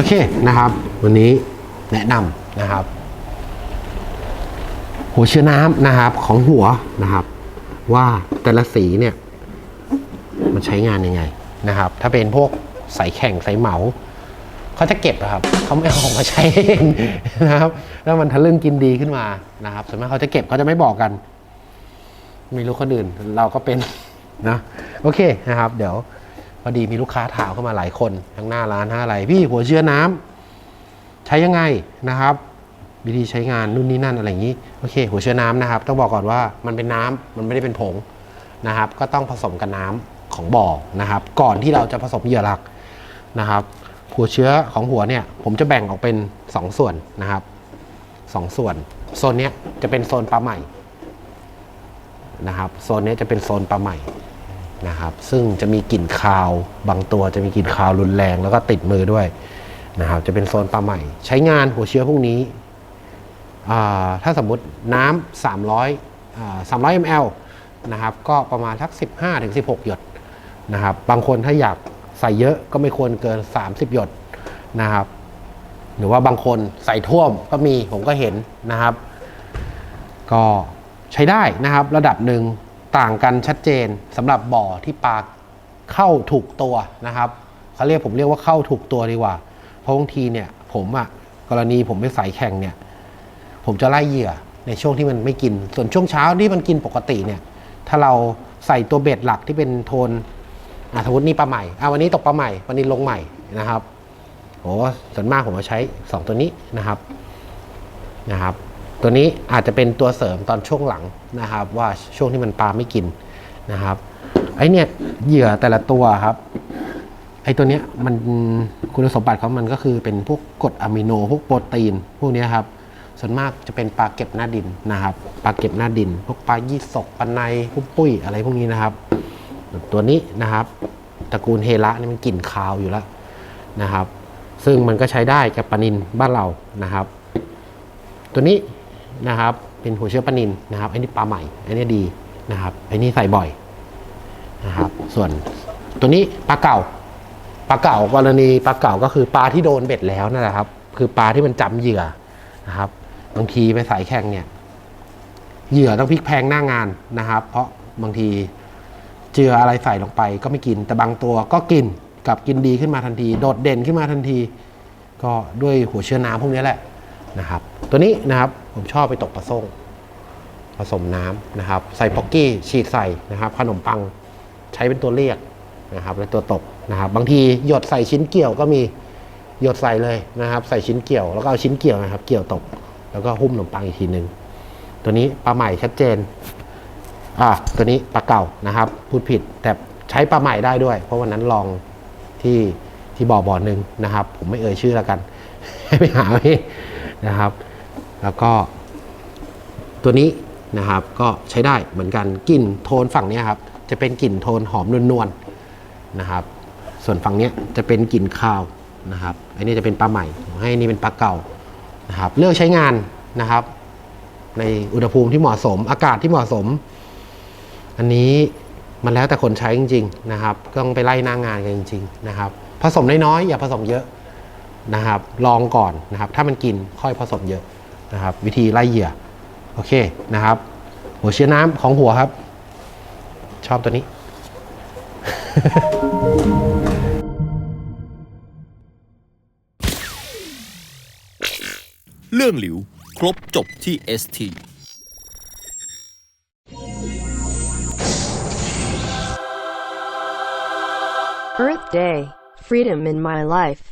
อเคนะครับ วันนี้แนะนำนะครับ หัวเชื้อน้ำนะครับของหัวนะครับ ว่าแต่ละสีเนี่ย มันใช้งานยังไงนะครับ ถ้าเป็นพวกสายแข่งสายเหมาเขาจะเก็บอะครับเขาไม่เอาออกมาใช้เองนะครับแล้วมันทะลึ่งกินดีขึ้นมานะครับส่วนมากเขาจะเก็บเขาจะไม่บอกกันไม่รู้คนอื่นเราก็เป็นนะโอเคนะครับ เดี๋ยว พอดีมีลูกค้าถามเข้ามาหลายคนทั้งหน้าร้านทั้งอะไรพี่หัวเชื้อน้ำใช้ยังไงนะครับ วิธีใช้งานนู่นนี่นั่นอะไรอย่างนี้โอเค หัวเชื้อน้ำนะครับ ต้องบอกก่อนว่ามันเป็นน้ำมันไม่ได้เป็นผงนะครับ ก็ต้องผสมกับน้ำของบ่อนะครับ ก่อนที่เราจะผสมเหยื่อหลักนะครับหัวเชื้อของหัวเนี่ย ผมจะแบ่งออกเป็น 2 ส่วนนะครับสองส่วน โซนเนี้ยจะเป็นโซนปลาใหม่นะครับ โซนนี้จะเป็นโซนปลาใหม่ นะครับซึ่งจะมีกลิ่นคาวบางตัวจะมีกลิ่นคาวรุนแรงแล้วก็ติดมือด้วยนะครับจะเป็นโซนปลาใหม่ ใช้งานหัวเชื้อพวกนี้ ถ้าสมมุติน้ำ300 300 ml นะครับก็ประมาณทัก 15-16 หยดนะครับบางคนถ้าอยากใส่เยอะก็ไม่ควรเกิน 30 หยดนะครับ หรือว่าบางคนใส่ท่วมก็มีผมก็เห็นนะครับ ก็ใช้ได้นะครับระดับหนึ่ง ต่างกันชัดเจนสำหรับบ่อที่ปลาเข้าถูกตัวนะครับเขาเรียกผมเรียกว่าเข้าถูกตัวดีกว่า เพราะบางทีเนี่ยผมอะกรณีผมไปใส่แข่งเนี่ย ผมจะไล่เหยื่อในช่วงที่มันไม่กิน ส่วนช่วงเช้าที่มันกินปกติเนี่ย ถ้าเราใส่ตัวเบ็ดหลักที่เป็นโทนอะสมมตินี่ปลาใหม่อะวันนี้ตกปลาใหม่วันนี้ลงใหม่นะครับโอ้ส่วนมากผมจะใช้ 2 ตัวนี้นะครับนะครับ ตัวนี้อาจจะเป็นตัวเสริมตอนช่วงหลังนะครับ ว่าช่วงที่มันปลาไม่กินนะครับไอเนี่ยเหยื่อแต่ละตัวครับไอตัวเนี้ยมันคุณสมบัติของมันก็คือเป็นพวกกรดอะมิโนพวกโปรตีนพวกนี้ครับส่วนมากจะเป็นปลาเก็บหน้าดินนะครับปลาเก็บหน้าดิน พวกปลายี่สกปลาในพวกปุ้ยอะไรพวกนี้นะครับ ตัวนี้นะครับตระกูลเฮระนี่มันกลิ่นคาวอยู่แล้วนะครับ ซึ่งมันก็ใช้ได้กับปลานินบ้านเรานะครับ ตัวนี้ นะครับ เป็นหัวเชื้อปลานินนะครับไอ้นี่ปลาใหม่ไอ้นี่ดีนะครับไอ้นี่ใส่บ่อยนะครับ ส่วนตัวนี้ปลาเก่า ปลาเก่ากรณีปลาเก่าก็คือปลาที่โดนเบ็ดแล้วนั่นแหละครับ คือปลาที่มันจำเหยื่อนะครับ บางทีไปสายแข่งเนี่ย เหยื่อต้องพลิกแพงหน้างานนะครับ เพราะบางทีเจืออะไรใส่ลงไปก็ไม่กิน แต่บางตัวก็กินกลับกินดีขึ้นมาทันที โดดเด่นขึ้นมาทันที ก็ด้วยหัวเชื้อน้ำพวกนี้แหละ นะครับ ตัวนี้นะครับผมชอบไปตกปลาส้งผสมน้ำนะครับ ใส่พ็อกกี้ฉีดใส่นะครับขนมปังใช้เป็นตัวเรียกนะครับและตัวตกนะครับ บางทีหยดใส่ชิ้นเกี่ยวก็มีหยดใส่เลยนะครับ ใส่ชิ้นเกี่ยวแล้วก็เอาชิ้นเกี่ยวนะครับ เกี่ยวตก แล้วก็หุ้มขนมปังอีกทีหนึ่งตัวนี้ปลาใหม่ชัดเจนอ่าตัวนี้ปลาเก่านะครับ พูดผิดแต่ใช้ปลาใหม่ได้ด้วย เพราะวันนั้นลองที่ที่บ่อบ่อหนึ่งนะครับ ผมไม่เอ่ยชื่อแล้วกัน ให้ไปหาไว้ นะครับ แล้วก็ตัวนี้นะครับก็ใช้ได้เหมือนกันกลิ่นโทนฝั่งนี้ครับจะเป็นกลิ่นโทนหอมนวลๆนะครับ ส่วนฝั่งนี้จะเป็นกลิ่นคาวนะครับ อันนี้จะเป็นปลาใหม่ให้นี่เป็นปลาเก่านะครับ เลือกใช้งานนะครับ ในอุณหภูมิที่เหมาะสม อากาศที่เหมาะสม อันนี้มันแล้วแต่คนใช้จริง ๆ นะครับ ต้องไปไล่หน้างานกันจริง ๆ นะครับ ผสมน้อยๆอย่าผสมเยอะ นะครับลองก่อนนะครับถ้ามันกินค่อยผสมเยอะนะครับ วิธีไล่เหยื่อโอเคนะครับ หัวเชื้อน้ำของหัวครับ ชอบตัวนี้ เรื่องหลิวครบจบที่ ST Earth Day. Freedom in my life.